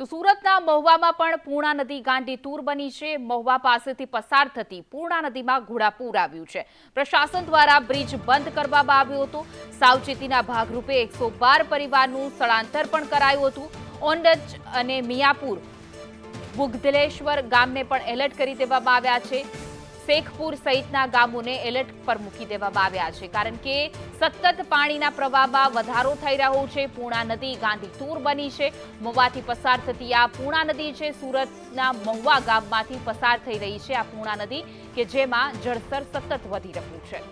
તો સુરતના મહુવામાં પણ પૂર્ણા નદી ગાંડી તૂર બની છે. મહુવા પાસેથી પસાર થતી પૂર્ણા નદીમાં ઘોડાપૂર આવ્યું છે. પ્રશાસન દ્વારા બ્રિજ બંધ કરવામાં આવ્યો હતો. સાવચેતીના ભાગરૂપે એકસો બાર પરિવારનું સ્થળાંતર પણ કરાયું હતું. ઓંડજ અને મિયાપુર બુગધલેશ્વર ગામને પણ એલર્ટ કરી દેવામાં આવ્યા છે. શેખપુર સહિતના ગામોને એલર્ટ પર મૂકી દેવામાં આવ્યા છે. કારણ કે સતત પાણીના પ્રવાહમાં વધારો થઈ રહ્યો છે. પૂર્ણા નદી ગાંધી તૂર બની છે. મહુવાથી પસાર થતી આ પૂર્ણા નદી છે, સુરતના મહુવા ગામમાંથી પસાર થઈ રહી છે આ પૂર્ણા નદી કે જેમાં જળસ્તર સતત વધી રહ્યું છે.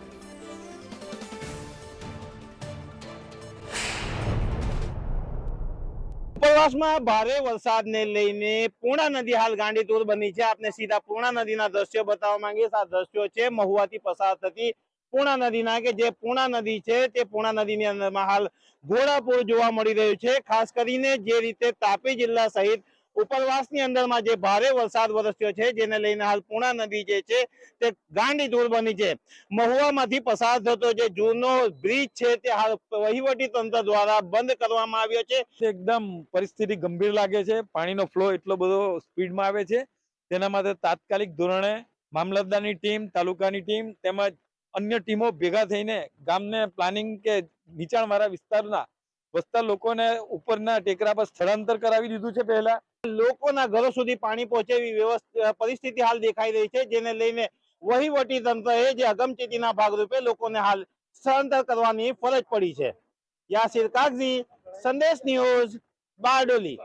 ઉપરવાસમાં ભારે વરસાદને લઈને પૂર્ણા નદી હાલ ગાંડીતુર બની છે. આપને સીધા પૂર્ણા નદીના દ્રશ્યો બતાવવા માંગીએ આ દ્રશ્યો છે મહુવાથી પસાર થતી પૂર્ણા નદીના કે જે પૂર્ણા નદી છે તે પૂર્ણા નદીની અંદરમાં હાલ ઘોડાપુર જોવા મળી રહ્યું છે. ખાસ કરીને જે રીતે તાપી જિલ્લા સહિત ઉપરવાસની અંદરમાં જે ભારે વરસાદ વરસ્યો છે, જેને લઈને હાલ પૂણા નદી જે છે, તે ગાંડીતુર બની છે. મહુવામાંથી પસાર થતો જે જૂનો બ્રિજ છે, તે હાલ વહીવટી તંત્ર દ્વારા બંધ કરવામાં આવ્યો છે. એકદમ પરિસ્થિતિ ગંભીર લાગે છે. પાણીનો ફ્લો એટલો બધો સ્પીડમાં આવે છે. તેના માટે તાત્કાલિક ધોરણે મામલતદારની ટીમ, તાલુકાની ટીમ તેમજ અન્ય ટીમો ભેગા થઈને ગામને પ્લાનિંગ કે નીચાણવાળા વિસ્તારના વસતા લોકોને ઉપરના ટેકરા પર સ્થળાંતર કરાવી દીધું છે પહેલા. લોકોના ઘરો સુધી પાણી પહોંચે એવી વ્યવસ્થા પરિસ્થિતિ હાલ દેખાઈ રહી છે, જેને લઈને વહીવટી તંત્રએ જે અગમચેતીના ભાગરૂપે લોકોને હાલ સ્થળાંતર કરવાની ફરજ પડી છે. યાસિર કાગઝી સંદેશ ન્યૂઝ, બારડોલી.